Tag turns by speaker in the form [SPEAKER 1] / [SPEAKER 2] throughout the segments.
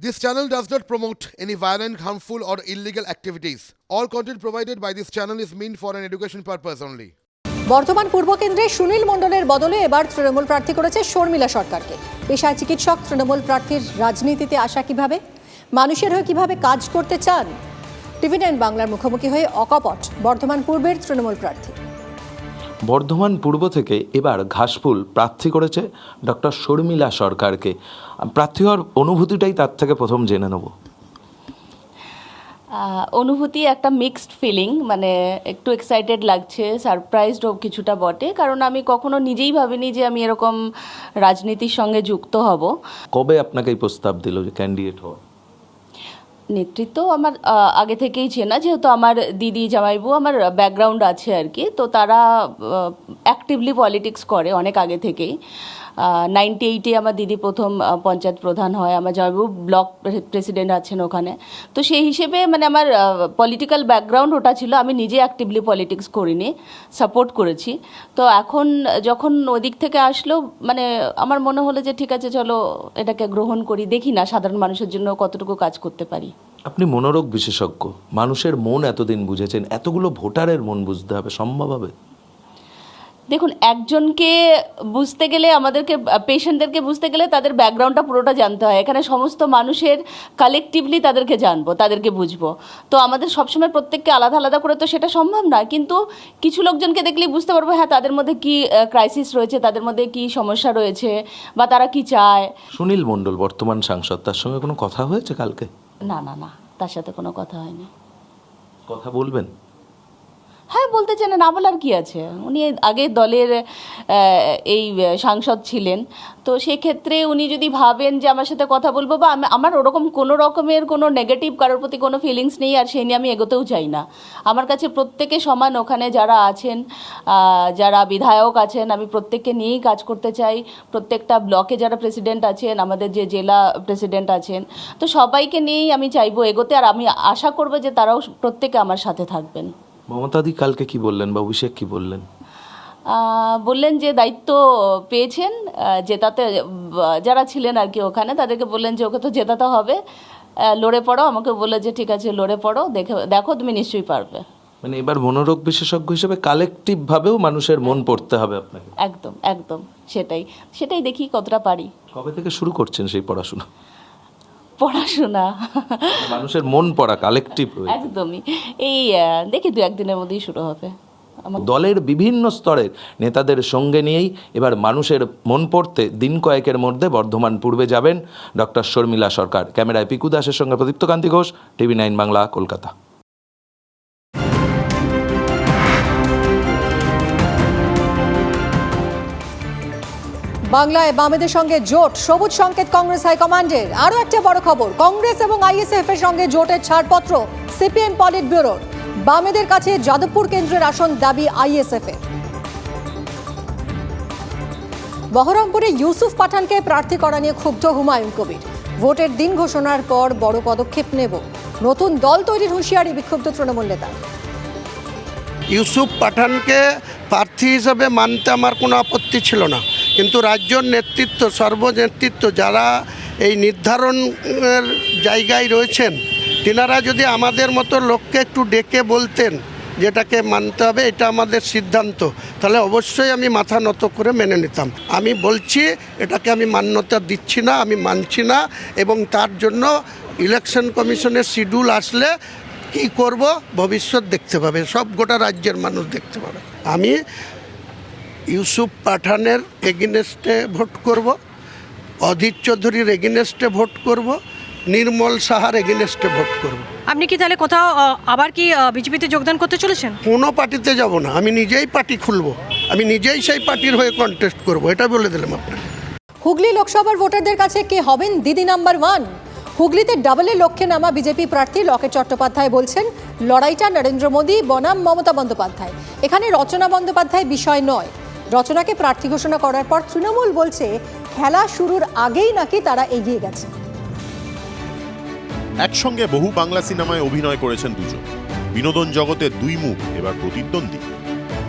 [SPEAKER 1] This channel does not promote any violent, harmful, or illegal activities. All content provided by this channel is meant for an education purpose only.
[SPEAKER 2] Bardhaman পূর্ব কেন্দ্রে সুনীল মণ্ডলের বদলে এবার তৃণমূল প্রার্থী করেছে শর্মিলা সরকারকে পেশায় চিকিৎসক তৃণমূল প্রার্থীর রাজনীতিতে আসা কীভাবে মানুষের হয়ে কীভাবে কাজ করতে চান টিভি নাইন বাংলার মুখোমুখি হয়ে অকপট বর্ধমান পূর্বের তৃণমূল প্রার্থী
[SPEAKER 3] বর্ধমান পূর্ব থেকে এবার ঘাসফুল প্রার্থী করেছে ডক্টর শর্মিলা সরকারকে। প্রার্থী হওয়ার অনুভূতিটাই তার থেকে প্রথম জেনে নেব।
[SPEAKER 4] অনুভূতি একটা মিক্সড ফিলিং মানে একটু এক্সাইটেড লাগছে সারপ্রাইজডও কিছুটা বটে। কারণ আমি কখনো নিজেই ভাবিনি যে আমি এরকম রাজনীতির সঙ্গে যুক্ত হব।
[SPEAKER 3] কবে আপনাকে এই প্রস্তাব দিল যে ক্যান্ডিডেট হওয়া
[SPEAKER 4] নেতৃত্ব আমার আগে থেকেই চেনা, যেহেতু আমার দিদি, জামাইবু আমার ব্যাকগ্রাউন্ড আছে আর কি, তো তারা অ্যাক্টিভলি পলিটিক্স করে অনেক আগে থেকেই। নাইনটি এইটে আমার দিদি প্রথম পঞ্চায়েত প্রধান হয়, আমার জামাইবু ব্লক প্রেসিডেন্ট আছেন ওখানে। তো সেই হিসেবে মানে আমার পলিটিক্যাল ব্যাকগ্রাউন্ড ওটা ছিল, আমি নিজে অ্যাক্টিভলি পলিটিক্স করিনি সাপোর্ট করেছি। তো এখন যখন ওদিক থেকে আসলো মানে আমার মনে হলো যে ঠিক আছে, চলো এটাকে গ্রহণ করি, দেখি না সাধারণ মানুষের জন্য কতটুকু কাজ করতে পারি।
[SPEAKER 3] আপনি মনোরোগ বিশেষজ্ঞ। মানুষের মন এতদিন বুঝেছেন এতগুলো ভোটারের মন বুঝতে হবে সম্ভব হবে?
[SPEAKER 4] দেখুন একজনকে বুঝতে গেলে আমাদেরকে পেশেন্টদেরকে বুঝতে গেলে তাদের ব্যাকগ্রাউন্ডটা পুরোটা জানতে হয়। এখানে সমস্ত মানুষের কালেকটিভলি তাদেরকে জানব তাদেরকে বুঝব। তো আমাদের সবসময় প্রত্যেককে আলাদা আলাদা করে তো সেটা সম্ভব না কিন্তু কিছু লোকজনকে দেখলেই বুঝতে পারব হ্যাঁ তাদের মধ্যে কি ক্রাইসিস রয়েছে তাদের মধ্যে কি সমস্যা রয়েছে বা তারা কি চায়।
[SPEAKER 3] সুনীল মণ্ডল বর্তমান সাংসদ তার সঙ্গে কোনো কথা হয়েছে কালকে?
[SPEAKER 4] না না না তার সাথে কোনো কথা হয়নি।
[SPEAKER 3] কথা বলবেন?
[SPEAKER 4] হ্যাঁ বলতে চান না বলার কি আছে? উনি আগে দলের এই সাংসদ ছিলেন। তো সেক্ষেত্রে উনি যদি ভাবেন যে আমার সাথে কথা বলব বা আমার ওরকম কোনো রকমের কোনো নেগেটিভ কারোর প্রতি কোনো ফিলিংস নেই আর সেই নিয়ে আমি এগোতেও চাই না। আমার কাছে প্রত্যেকে সমান ওখানে যারা আছেন যারা বিধায়ক আছেন, আমি প্রত্যেককে নিয়েই কাজ করতে চাই। প্রত্যেকটা ব্লকে যারা প্রেসিডেন্ট আছেন, আমাদের যে জেলা প্রেসিডেন্ট আছেন, তো সবাইকে নিয়েই আমি চাইব এগোতে। আর আমি আশা করব যে তারাও প্রত্যেকে আমার সাথে থাকবেন।
[SPEAKER 3] মমতাদি কালকে কি বললেন বা অভিষেক কি বললেন?
[SPEAKER 4] বললেন যে দায়িত্ব পেয়েছেন জেতাতে যারা ছিলেন আর কি ওখানে তাদেরকে বললেন যে ওকে তো জেতাতে হবে। লড়ে পড়ো আমাকে বলল যে ঠিক আছে লড়ে পড়ো দেখে দেখো তুমি নিশ্চয়ই পারবে।
[SPEAKER 3] মানে এবার মনোরোগ বিশেষজ্ঞ হিসেবে কালেকটিভ ভাবেও মানুষের মন পড়তে হবে আপনাকে।
[SPEAKER 4] একদম একদম সেটাই সেটাই দেখি কতটা পারি।
[SPEAKER 3] কবে থেকে শুরু করছেন সেই পড়াশোনা?
[SPEAKER 4] পড়াশোনা।
[SPEAKER 3] মানুষের মন পড়া কালেকটিভ
[SPEAKER 4] একদমই। এই দেখি দু একদিনের মধ্যেই শুরু হবে।
[SPEAKER 3] দলের বিভিন্ন স্তরের নেতাদের সঙ্গে নিয়েই এবার মানুষের মন পড়তে দিন কয়েকের মধ্যে বর্ধমান পূর্বে যাবেন ডক্টর শর্মিলা সরকার। ক্যামেরায় পিকু দাসের সঙ্গে প্রদীপ্ত কান্তি ঘোষ টিভি নাইন বাংলা কলকাতা।
[SPEAKER 2] বাংলায় বামেদের সঙ্গে জোট, সবুজ সংকেত কংগ্রেস হাইকমান্ডের। আরও একটা বড় খবর, কংগ্রেস এবং আইএসএফ এর সঙ্গে জোটের ছাড়পত্র, সিপিএম পলিট ব্যুরোর বামেদের কাছে যাদবপুর কেন্দ্রের আসন দাবি আইএসএফ এর বহরমপুরে ইউসুফ পাঠানকে প্রার্থী করা নিয়ে ক্ষুব্ধ হুমায়ুন কবির। ভোটের দিন ঘোষণার পর বড় পদক্ষেপ নেব। নতুন দল তৈরির হুঁশিয়ারি বিক্ষুব্ধ তৃণমূল নেতা।
[SPEAKER 5] ইউসুফ পাঠানকে প্রার্থী হিসাবে মানতে আমার কোনো আপত্তি ছিল না। কিন্তু রাজ্যর নেতৃত্ব, সর্বনেতৃত্ব যারা এই নির্ধারণের জায়গায় রয়েছেন, তিনারা যদি আমাদের মতো লোককে একটু ডেকে বলতেন যেটাকে মানতে হবে, এটা আমাদের সিদ্ধান্ত। তাহলে অবশ্যই আমি মাথা নত করে মেনে নিতাম। আমি বলছি, এটাকে আমি মান্যতা দিচ্ছি না, আমি মানছি না, এবং তার জন্য ইলেকশন কমিশনের শিডিউল আসলে কি করব, ভবিষ্যৎ দেখতে পাবে, সব গোটা রাজ্যের মানুষ দেখতে পাবে। আমি ইউসুফ পাঠানের এগেনেস্টে ভোট করব অধীর চৌধুরীর এগেনেস্টে ভোট করব নির্মল সাহার এগেনেস্টে ভোট করব।
[SPEAKER 6] আপনি কি তাহলে কোথাও আবার কি বিজেপিতে যোগদান করতে চলেছেন?
[SPEAKER 5] কোনো পার্টিতে যাব না আমি নিজেই পার্টি খুলব আমি নিজেই সেই পার্টির হয়ে কন্টেস্ট করব এটা বলে দিলাম আপনাকে।
[SPEAKER 2] হুগলি লোকসভার ভোটারদের কাছে কে হবেন দিদি নাম্বার ওয়ান? হুগলিতে ডাবলের লক্ষ্যে নামা বিজেপি প্রার্থী লকেট চট্টোপাধ্যায় বলছেন লড়াইটা নরেন্দ্র মোদী বনাম মমতা বন্দ্যোপাধ্যায়। এখানে রচনা বন্দ্যোপাধ্যায় বিষয় নয়। রচনাকে প্রার্থী ঘোষণা করার পর তৃণমূল বলছে, খেলা শুরুর আগেই নাকি তারা এগিয়ে গেছে।
[SPEAKER 7] একসঙ্গে বহু বাংলা সিনেমায় অভিনয় করেছেন দুজন। বিনোদন জগতের দুই মুখ, এবার প্রতিদ্বন্দ্বী।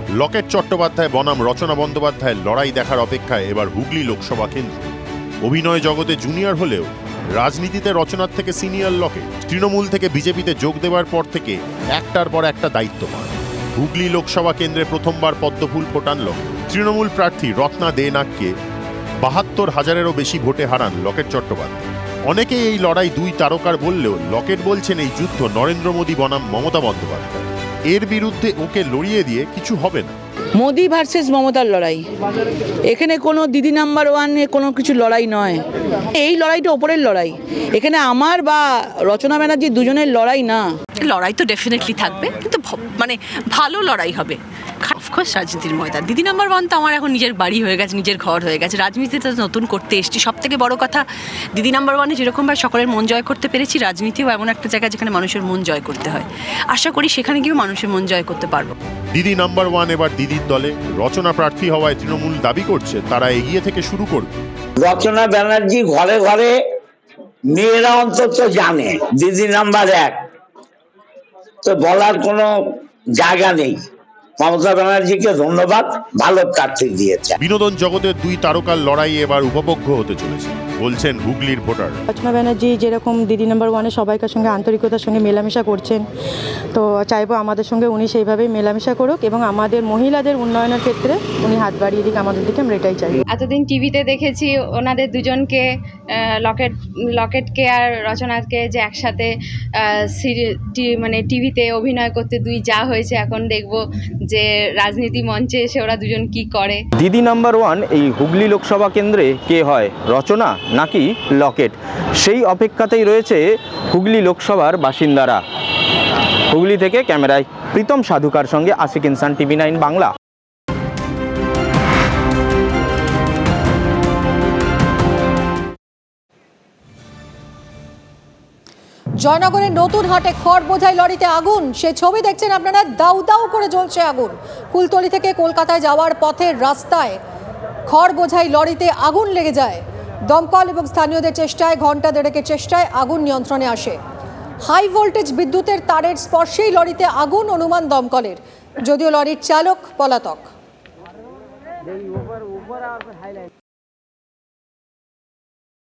[SPEAKER 7] লকেট চট্টোপাধ্যায়, বনাম রচনা বন্দ্যোপাধ্যায়ের লড়াই দেখার অপেক্ষায় এবার হুগলি লোকসভা কেন্দ্র। অভিনয় জগতে জুনিয়র হলেও রাজনীতিতে রচনার থেকে সিনিয়র লকেট। তৃণমূল থেকে বিজেপিতে যোগ দেওয়ার পর থেকে একটার পর একটা দায়িত্ব পান। হুগলি লোকসভা কেন্দ্রে প্রথমবার পদ্মফুল ফোটানল তৃণমূল প্রার্থী রত্না দে নাগকে বাহাত্তর হাজারেরও বেশি ভোটে হারান লকেট চট্টোপাধ্যায়। অনেকেই এই লড়াই দুই তারকার বললেও লকেট বলছেন এই যুদ্ধ নরেন্দ্র মোদী বনাম মমতা বন্দ্যোপাধ্যায়। এর বিরুদ্ধে ওকে লড়িয়ে দিয়ে কিছু হবে না।
[SPEAKER 8] মোদি ভার্সেস মমতার লড়াই। এখানে কোনো দিদি নাম্বার ওয়ানে কোনো কিছু লড়াই নয়। এই লড়াইটা ওপরের লড়াই। এখানে আমার বা রচনা ব্যানার্জি দুজনের লড়াই না।
[SPEAKER 9] লড়াই তো ডেফিনেটলি থাকবে, কিন্তু মানে ভালো লড়াই হবে। অফকোর্স রাজনীতির ময়দান। দিদি নাম্বার ওয়ান তো আমার এখন নিজের বাড়ি হয়ে গেছে নিজের ঘর হয়ে গেছে। রাজনীতিতে তো নতুন করতে এসেছি। সব থেকে বড় কথা দিদি নাম্বার ওয়ানে যেরকমভাবে সকলের মন জয় করতে পেরেছি রাজনীতিও এমন একটা জায়গা যেখানে মানুষের মন জয় করতে হয়। আশা করি সেখানে গিয়েও মানুষের মন জয় করতে পারব।
[SPEAKER 7] দিদি নাম্বার ওয়ান এবার দিদির দলে। রচনা প্রার্থী হওয়ায় তৃণমূল দাবি করছে তারা এগিয়ে থেকে শুরু করবে।
[SPEAKER 10] রচনা ব্যানার্জি ঘরে ঘরে মেয়েরা অন্তত জানে দিদি নাম্বার এক। তো বলার কোনো জায়গা নেই। মমতা ব্যানার্জিকে ধন্যবাদ, ভালো কার্তিক দিয়েছে
[SPEAKER 7] বিনোদন জগতের দুই তারকার লড়াই এবার উপভোগ্য হতে চলেছে। বলছেন হুগলির ভোটার।
[SPEAKER 11] রচনা ব্যানার্জি যেরকম দিদি নাম্বার ওয়ানে সবাইকার সঙ্গে আন্তরিকতার সঙ্গে মেলামেশা করছেন তো চাইব আমাদের সঙ্গে উনি সেইভাবেই মেলামেশা করুক এবং আমাদের মহিলাদের উন্নয়নের ক্ষেত্রে উনি হাত বাড়িয়ে দিক আমাদের দিকে আমরা এটাই চাই।
[SPEAKER 12] এতদিন টিভিতে দেখেছি ওনাদের দুজনকে লকেট লকেটকে আর রচনাকে যে একসাথে মানে টিভিতে অভিনয় করতে দুই যা হয়েছে এখন দেখব যে রাজনীতি মঞ্চে এসে ওরা দুজন কি করে।
[SPEAKER 13] দিদি নাম্বার ওয়ান এই হুগলি লোকসভা কেন্দ্রে কে হয়? রচনা নাকি লকেট। সেই অপেক্ষাতেই রয়েছে হুগলি লোকসভার বাসিন্দারা। হুগলি থেকে ক্যামেরায় প্রীতম সাধুকার সঙ্গে আশিক ইনসান, টিভি নাইন বাংলা।
[SPEAKER 2] জয়নগরের নতুন হাটে খড় বোঝাই লরিতে আগুন। সে ছবি দেখছেন আপনারা, দাউ দাউ করে জ্বলছে আগুন। কুলতলি থেকে কলকাতায় যাওয়ার পথের রাস্তায় খড় বোঝাই লরিতে আগুন লেগে যায়। দমকল এবং স্থানীয়দের চেষ্টায় ঘণ্টা দেড়েকের চেষ্টায় আগুন নিয়ন্ত্রণে আসে। হাই ভোল্টেজ বিদ্যুতের তারের স্পর্শেই লরিতে আগুন অনুমান দমকলের। যদিও লরির চালক পলাতক।